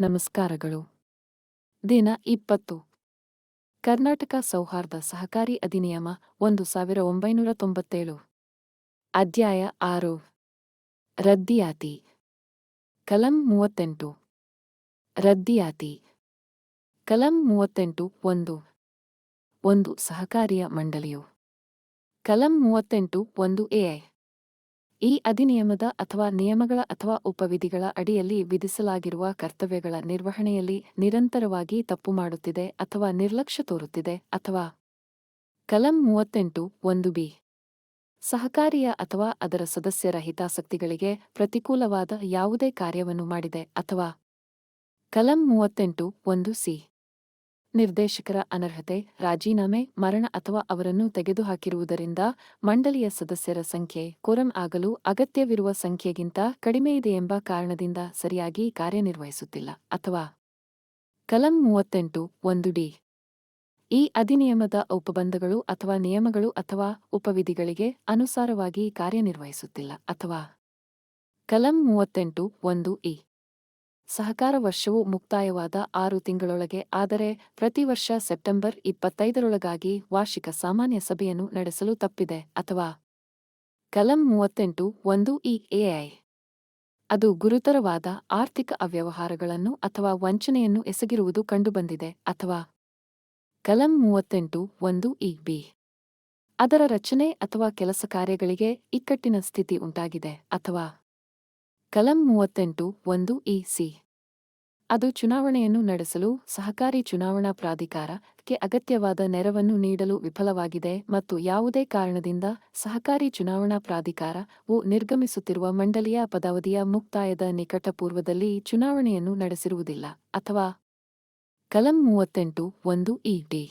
ನಮಸ್ಕಾರಗಳು. ದಿನ ಇಪ್ಪತ್ತು. ಕರ್ನಾಟಕ ಸೌಹಾರ್ದ ಸಹಕಾರಿ ಅಧಿನಿಯಮ ಒಂದು ಸಾವಿರ ಒಂಬೈನೂರ ತೊಂಬತ್ತೇಳು. ಅಧ್ಯಾಯ ಆರು. ರದ್ದಿಯಾತಿ. ಕಲಂ ಮೂವತ್ತೆಂಟು. ರದ್ದಿಯಾತಿ. ಕಲಂ ಮೂವತ್ತೆಂಟು ಒಂದು. ಒಂದು ಸಹಕಾರಿಯ ಮಂಡಳಿಯು. ಕಲಂ ಮೂವತ್ತೆಂಟು ಒಂದು ಎಐ ಈ ಅಧಿನಿಯಮದ ಅಥವಾ ನಿಯಮಗಳ ಅಥವಾ ಉಪವಿಧಿಗಳ ಅಡಿಯಲ್ಲಿ ವಿಧಿಸಲಾಗಿರುವ ಕರ್ತವ್ಯಗಳ ನಿರ್ವಹಣೆಯಲ್ಲಿ ನಿರಂತರವಾಗಿ ತಪ್ಪು ಮಾಡುತ್ತಿದೆ ಅಥವಾ ನಿರ್ಲಕ್ಷ್ಯ ತೋರುತ್ತಿದೆ ಅಥವಾ ಕಲಂ ಮೂವತ್ತೆಂಟು ಒಂದು ಬಿ. ಸಹಕಾರಿಯ ಅಥವಾ ಅದರ ಸದಸ್ಯರ ಹಿತಾಸಕ್ತಿಗಳಿಗೆ ಪ್ರತಿಕೂಲವಾದ ಯಾವುದೇ ಕಾರ್ಯವನ್ನು ಮಾಡಿದೆ ಅಥವಾ ಕಲಂ ಮೂವತ್ತೆಂಟು ಒಂದು ಸಿ. ನಿರ್ದೇಶಕರ ಅನರ್ಹತೆ, ರಾಜೀನಾಮೆ, ಮರಣ ಅಥವಾ ಅವರನ್ನು ತೆಗೆದುಹಾಕಿರುವುದರಿಂದ ಮಂಡಳಿಯ ಸದಸ್ಯರ ಸಂಖ್ಯೆ, ಕೋರಂ ಆಗಲು ಅಗತ್ಯವಿರುವ ಸಂಖ್ಯೆಗಿಂತ ಕಡಿಮೆಯಿದೆ ಎಂಬ ಕಾರಣದಿಂದ ಸರಿಯಾಗಿ ಕಾರ್ಯನಿರ್ವಹಿಸುತ್ತಿಲ್ಲ. ಅಥವಾ ಕಲಂ ಮೂವತ್ತೆಂಟು, ಒಂದು ಡಿ. ಈ ಅಧಿನಿಯಮದ ಉಪಬಂಧಗಳು ಅಥವಾ ನಿಯಮಗಳು ಅಥವಾ ಉಪವಿಧಿಗಳಿಗೆ ಅನುಸಾರವಾಗಿ ಕಾರ್ಯನಿರ್ವಹಿಸುತ್ತಿಲ್ಲ. ಅಥವಾ ಕಲಂ ಮೂವತ್ತೆಂಟು, ಒಂದು ಇ. ಸಹಕಾರ ವರ್ಷವು ಮುಕ್ತಾಯವಾದ ಆರು ತಿಂಗಳೊಳಗೆ, ಆದರೆ ಪ್ರತಿ ವರ್ಷ ಸೆಪ್ಟೆಂಬರ್ ಇಪ್ಪತ್ತೈದರೊಳಗಾಗಿ ವಾರ್ಷಿಕ ಸಾಮಾನ್ಯ ಸಭೆಯನ್ನು ನಡೆಸಲು ತಪ್ಪಿದೆ ಅಥವಾ ಕಲಂ ಮೂವತ್ತೆಂಟು ಒಂದು ಇ ಎಐ ಅದು ಗುರುತರವಾದ ಆರ್ಥಿಕ ಅವ್ಯವಹಾರಗಳನ್ನು ಅಥವಾ ವಂಚನೆಯನ್ನು ಎಸಗಿರುವುದು ಕಂಡುಬಂದಿದೆ ಅಥವಾ ಕಲಂ ಮೂವತ್ತೆಂಟು ಒಂದು ಇ ಬಿ. ಅದರ ರಚನೆ ಅಥವಾ ಕೆಲಸ ಕಾರ್ಯಗಳಿಗೆ ಇಕ್ಕಟ್ಟಿನ ಸ್ಥಿತಿ ಉಂಟಾಗಿದೆ ಅಥವಾ ಕಲಂ ಮೂವತ್ತೆಂಟು ಒಂದು ಎ ಸಿ. ಅದು ಚುನಾವಣೆಯನ್ನು ನಡೆಸಲು ಸಹಕಾರಿ ಚುನಾವಣಾ ಪ್ರಾಧಿಕಾರಕ್ಕೆ ಅಗತ್ಯವಾದ ನೆರವನ್ನು ನೀಡಲು ವಿಫಲವಾಗಿದೆ ಮತ್ತು ಯಾವುದೇ ಕಾರಣದಿಂದ ಸಹಕಾರಿ ಚುನಾವಣಾ ಪ್ರಾಧಿಕಾರವು ನಿರ್ಗಮಿಸುತ್ತಿರುವ ಮಂಡಳಿಯ ಪದಾವಧಿಯ ಮುಕ್ತಾಯದ ನಿಕಟಪೂರ್ವದಲ್ಲಿ ಚುನಾವಣೆಯನ್ನು ನಡೆಸಿರುವುದಿಲ್ಲ ಅಥವಾ ಕಲಂ ಮೂವತ್ತೆಂಟು ಒಂದು ಇ ಟಿ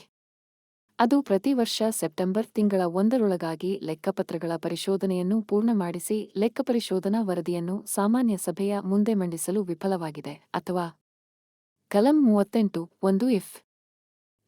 ಅದು ಪ್ರತಿ ವರ್ಷ ಸೆಪ್ಟೆಂಬರ್ ತಿಂಗಳ ಒಂದರೊಳಗಾಗಿ ಲೆಕ್ಕಪತ್ರಗಳ ಪರಿಶೋಧನೆಯನ್ನು ಪೂರ್ಣ ಮಾಡಿಸಿ ಲೆಕ್ಕಪರಿಶೋಧನಾ ವರದಿಯನ್ನು ಸಾಮಾನ್ಯ ಸಭೆಯ ಮುಂದೆ ಮಂಡಿಸಲು ವಿಫಲವಾಗಿದೆ. ಅಥವಾ ಕಲಂ ಮೂವತ್ತೆಂಟು ಒಂದು ಇಫ್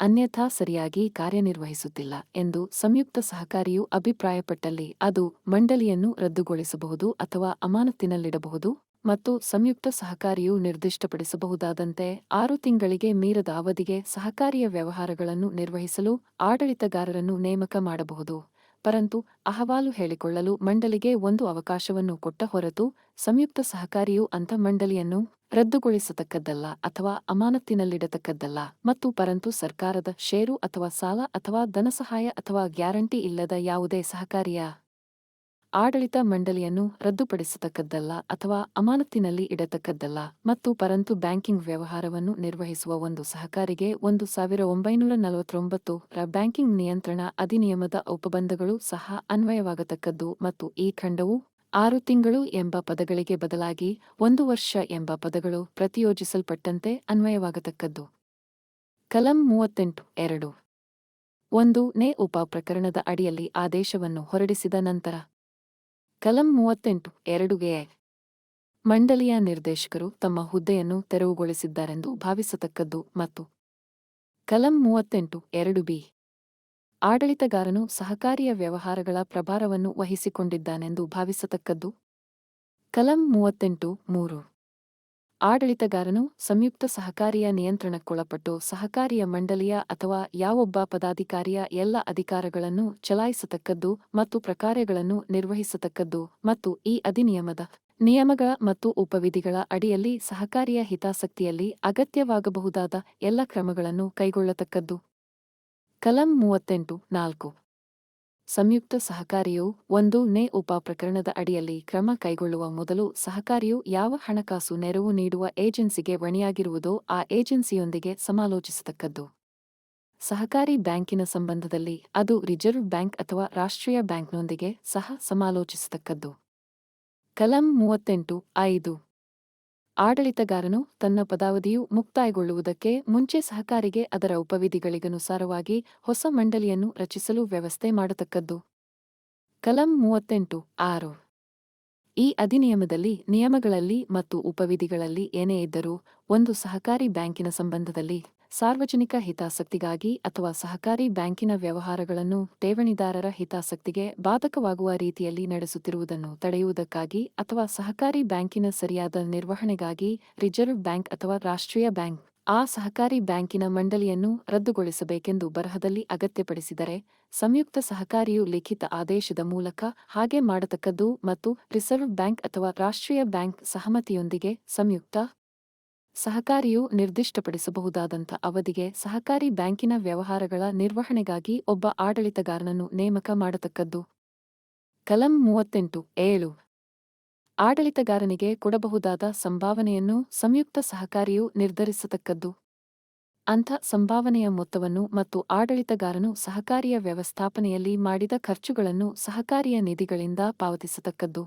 ಅನ್ಯಥಾ ಸರಿಯಾಗಿ ಕಾರ್ಯನಿರ್ವಹಿಸುತ್ತಿಲ್ಲ ಎಂದು ಸಂಯುಕ್ತ ಸಹಕಾರಿಯು ಅಭಿಪ್ರಾಯಪಟ್ಟಲ್ಲಿ ಅದು ಮಂಡಳಿಯನ್ನು ರದ್ದುಗೊಳಿಸಬಹುದು ಅಥವಾ ಅಮಾನತ್ತಿನಲ್ಲಿಡಬಹುದು. ಮತ್ತು ಸಂಯುಕ್ತ ಸಹಕಾರಿಯು ನಿರ್ದಿಷ್ಟಪಡಿಸಬಹುದಾದಂತೆ ಆರು ತಿಂಗಳಿಗೆ ಮೀರದ ಅವಧಿಗೆ ಸಹಕಾರಿಯ ವ್ಯವಹಾರಗಳನ್ನು ನಿರ್ವಹಿಸಲು ಆಡಳಿತಗಾರರನ್ನು ನೇಮಕ ಮಾಡಬಹುದು. ಪರಂತು ಅಹವಾಲು ಹೇಳಿಕೊಳ್ಳಲು ಮಂಡಳಿಗೆ ಒಂದು ಅವಕಾಶವನ್ನು ಕೊಟ್ಟ ಹೊರತು ಸಂಯುಕ್ತ ಸಹಕಾರಿಯು ಅಂಥ ಮಂಡಳಿಯನ್ನು ರದ್ದುಗೊಳಿಸತಕ್ಕದ್ದಲ್ಲ ಅಥವಾ ಅಮಾನತ್ತಿನಲ್ಲಿಡತಕ್ಕದ್ದಲ್ಲ ಮತ್ತು ಪರಂತು ಸರ್ಕಾರದ ಷೇರು ಅಥವಾ ಸಾಲ ಅಥವಾ ಧನಸಹಾಯ ಅಥವಾ ಗ್ಯಾರಂಟಿ ಇಲ್ಲದ ಯಾವುದೇ ಸಹಕಾರಿಯ ಆಡಳಿತ ಮಂಡಳಿಯನ್ನು ರದ್ದುಪಡಿಸತಕ್ಕದ್ದಲ್ಲ ಅಥವಾ ಅಮಾನತ್ತಿನಲ್ಲಿ ಇಡತಕ್ಕದ್ದಲ್ಲ ಮತ್ತು ಪರಂತು ಬ್ಯಾಂಕಿಂಗ್ ವ್ಯವಹಾರವನ್ನು ನಿರ್ವಹಿಸುವ ಒಂದು ಸಹಕಾರಿಗೆ ಒಂದು ಸಾವಿರ ಒಂಬೈನೂರ ನಲವತ್ತೊಂಬತ್ತು ರ ಬ್ಯಾಂಕಿಂಗ್ ನಿಯಂತ್ರಣ ಅಧಿನಿಯಮದ ಉಪಬಂಧಗಳು ಸಹ ಅನ್ವಯವಾಗತಕ್ಕದ್ದು ಮತ್ತು ಈ ಖಂಡವು ಆರು ತಿಂಗಳು ಎಂಬ ಪದಗಳಿಗೆ ಬದಲಾಗಿ ಒಂದು ವರ್ಷ ಎಂಬ ಪದಗಳು ಪ್ರತಿಯೋಜಿಸಲ್ಪಟ್ಟಂತೆ ಅನ್ವಯವಾಗತಕ್ಕದ್ದು. ಕಲಂ ಮೂವತ್ತೆಂಟು ಎರಡು ಒಂದು ನೇ ಉಪ ಪ್ರಕರಣದ ಅಡಿಯಲ್ಲಿ ಆದೇಶವನ್ನು ಹೊರಡಿಸಿದ ನಂತರ ಕಲಂ ಮೂವತ್ತೆಂಟು ಎರಡುಗೆ ಮಂಡಳಿಯ ನಿರ್ದೇಶಕರು ತಮ್ಮ ಹುದ್ದೆಯನ್ನು ತೆರವುಗೊಳಿಸಿದ್ದಾರೆಂದು ಭಾವಿಸತಕ್ಕದ್ದು ಮತ್ತು ಕಲಂ ಮೂವತ್ತೆಂಟು ಎರಡು ಬಿ ಆಡಳಿತಗಾರನು ಸಹಕಾರಿಯ ವ್ಯವಹಾರಗಳ ಪ್ರಭಾರವನ್ನು ವಹಿಸಿಕೊಂಡಿದ್ದಾನೆಂದು ಭಾವಿಸತಕ್ಕದ್ದು ಕಲಂ ಮೂವತ್ತೆಂಟು ಮೂರು ಆಡಳಿತಗಾರನು ಸಂಯುಕ್ತ ಸಹಕಾರಿಯ ನಿಯಂತ್ರಣಕ್ಕೊಳಪಟ್ಟು ಸಹಕಾರಿಯ ಮಂಡಳಿಯ ಅಥವಾ ಯಾವೊಬ್ಬ ಪದಾಧಿಕಾರಿಯ ಎಲ್ಲ ಅಧಿಕಾರಗಳನ್ನು ಚಲಾಯಿಸತಕ್ಕದ್ದು ಮತ್ತು ಪ್ರಕಾರ್ಯಗಳನ್ನು ನಿರ್ವಹಿಸತಕ್ಕದ್ದು ಮತ್ತು ಈ ಅಧಿನಿಯಮದ ನಿಯಮಗಳ ಮತ್ತು ಉಪವಿಧಿಗಳ ಅಡಿಯಲ್ಲಿ ಸಹಕಾರಿಯ ಹಿತಾಸಕ್ತಿಯಲ್ಲಿ ಅಗತ್ಯವಾಗಬಹುದಾದ ಎಲ್ಲ ಕ್ರಮಗಳನ್ನು ಕೈಗೊಳ್ಳತಕ್ಕದ್ದು. ಕಲಂ ಮೂವತ್ತೆಂಟು ನಾಲ್ಕು. ಸಂಯುಕ್ತ ಸಹಕಾರಿಯು ಒಂದು ನೇ ಉಪ ಪ್ರಕರಣದ ಅಡಿಯಲ್ಲಿ ಕ್ರಮ ಕೈಗೊಳ್ಳುವ ಮೊದಲು ಸಹಕಾರಿಯು ಯಾವ ಹಣಕಾಸು ನೆರವು ನೀಡುವ ಏಜೆನ್ಸಿಗೆ ಹೊಣೆಯಾಗಿರುವುದೋ ಆ ಏಜೆನ್ಸಿಯೊಂದಿಗೆ ಸಮಾಲೋಚಿಸತಕ್ಕದ್ದು. ಸಹಕಾರಿ ಬ್ಯಾಂಕಿನ ಸಂಬಂಧದಲ್ಲಿ ಅದು ರಿಸರ್ವ್ ಬ್ಯಾಂಕ್ ಅಥವಾ ರಾಷ್ಟ್ರೀಯ ಬ್ಯಾಂಕ್ನೊಂದಿಗೆ ಸಹ ಸಮಾಲೋಚಿಸತಕ್ಕದ್ದು. ಕಲಂ ಮೂವತ್ತೆಂಟು ಐದು ಆಡಳಿತಗಾರನು ತನ್ನ ಪದಾವಧಿಯು ಮುಕ್ತಾಯಗೊಳ್ಳುವುದಕ್ಕೆ ಮುಂಚೆ ಸಹಕಾರಿಗೆ ಅದರ ಉಪವಿಧಿಗಳಿಗನುಸಾರವಾಗಿ ಹೊಸ ಮಂಡಳಿಯನ್ನು ರಚಿಸಲು ವ್ಯವಸ್ಥೆ ಮಾಡತಕ್ಕದ್ದು. ಕಲಂ ಮೂವತ್ತೆಂಟು, ಆರು. ಈ ಅಧಿನಿಯಮದಲ್ಲಿ ನಿಯಮಗಳಲ್ಲಿ ಮತ್ತು ಉಪವಿಧಿಗಳಲ್ಲಿ ಏನೇ ಇದ್ದರೂ ಒಂದು ಸಹಕಾರಿ ಬ್ಯಾಂಕಿನ ಸಂಬಂಧದಲ್ಲಿ ಸಾರ್ವಜನಿಕ ಹಿತಾಸಕ್ತಿಗಾಗಿ ಅಥವಾ ಸಹಕಾರಿ ಬ್ಯಾಂಕಿನ ವ್ಯವಹಾರಗಳನ್ನು ಠೇವಣಿದಾರರ ಹಿತಾಸಕ್ತಿಗೆ ಬಾಧಕವಾಗುವ ರೀತಿಯಲ್ಲಿ ನಡೆಸುತ್ತಿರುವುದನ್ನು ತಡೆಯುವುದಕ್ಕಾಗಿ ಅಥವಾ ಸಹಕಾರಿ ಬ್ಯಾಂಕಿನ ಸರಿಯಾದ ನಿರ್ವಹಣೆಗಾಗಿ ರಿಸರ್ವ್ ಬ್ಯಾಂಕ್ ಅಥವಾ ರಾಷ್ಟ್ರೀಯ ಬ್ಯಾಂಕ್ ಆ ಸಹಕಾರಿ ಬ್ಯಾಂಕಿನ ಮಂಡಳಿಯನ್ನು ರದ್ದುಗೊಳಿಸಬೇಕೆಂದು ಬರಹದಲ್ಲಿ ಅಗತ್ಯಪಡಿಸಿದರೆ ಸಂಯುಕ್ತ ಸಹಕಾರಿಯು ಲಿಖಿತ ಆದೇಶದ ಮೂಲಕ ಹಾಗೆ ಮಾಡತಕ್ಕದ್ದು ಮತ್ತು ರಿಸರ್ವ್ ಬ್ಯಾಂಕ್ ಅಥವಾ ರಾಷ್ಟ್ರೀಯ ಬ್ಯಾಂಕ್ ಸಹಮತಿಯೊಂದಿಗೆ ಸಂಯುಕ್ತ ಸಹಕಾರಿಯು ನಿರ್ದಿಷ್ಟಪಡಿಸಬಹುದಾದಂಥ ಅವಧಿಗೆ ಸಹಕಾರಿ ಬ್ಯಾಂಕಿನ ವ್ಯವಹಾರಗಳ ನಿರ್ವಹಣೆಗಾಗಿ ಒಬ್ಬ ಆಡಳಿತಗಾರನನ್ನು ನೇಮಕ ಮಾಡತಕ್ಕದ್ದು. ಕಲಂ ಮೂವತ್ತೆಂಟು, ಏಳು. ಆಡಳಿತಗಾರನಿಗೆ ಕೊಡಬಹುದಾದ ಸಂಭಾವನೆಯನ್ನು ಸಂಯುಕ್ತ ಸಹಕಾರಿಯು ನಿರ್ಧರಿಸತಕ್ಕದ್ದು. ಅಂಥ ಸಂಭಾವನೆಯ ಮೊತ್ತವನ್ನು ಮತ್ತು ಆಡಳಿತಗಾರನು ಸಹಕಾರಿಯ ವ್ಯವಸ್ಥಾಪನೆಯಲ್ಲಿ ಮಾಡಿದ ಖರ್ಚುಗಳನ್ನು ಸಹಕಾರಿಯ ನಿಧಿಗಳಿಂದ ಪಾವತಿಸತಕ್ಕದ್ದು.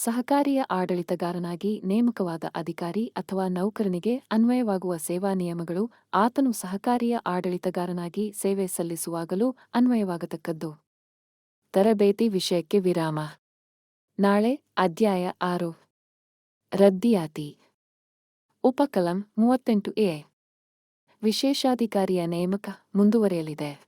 ಸಹಕಾರಿಯ ಆಡಳಿತಗಾರನಾಗಿ ನೇಮಕವಾದ ಅಧಿಕಾರಿ ಅಥವಾ ನೌಕರನಿಗೆ ಅನ್ವಯವಾಗುವ ಸೇವಾ ನಿಯಮಗಳು ಆತನು ಸಹಕಾರಿಯ ಆಡಳಿತಗಾರನಾಗಿ ಸೇವೆ ಸಲ್ಲಿಸುವಾಗಲೂ ಅನ್ವಯವಾಗತಕ್ಕದ್ದು. ತರಬೇತಿ ವಿಷಯಕ್ಕೆ ವಿರಾಮ. ನಾಳೆ ಅಧ್ಯಾಯ ಆರು. ರದ್ದಿಯಾತಿ. ಉಪಕಲಂ ಮೂವತ್ತೆಂಟು ಎ. ವಿಶೇಷಾಧಿಕಾರಿಯ ನೇಮಕ ಮುಂದುವರೆಯಲಿದೆ.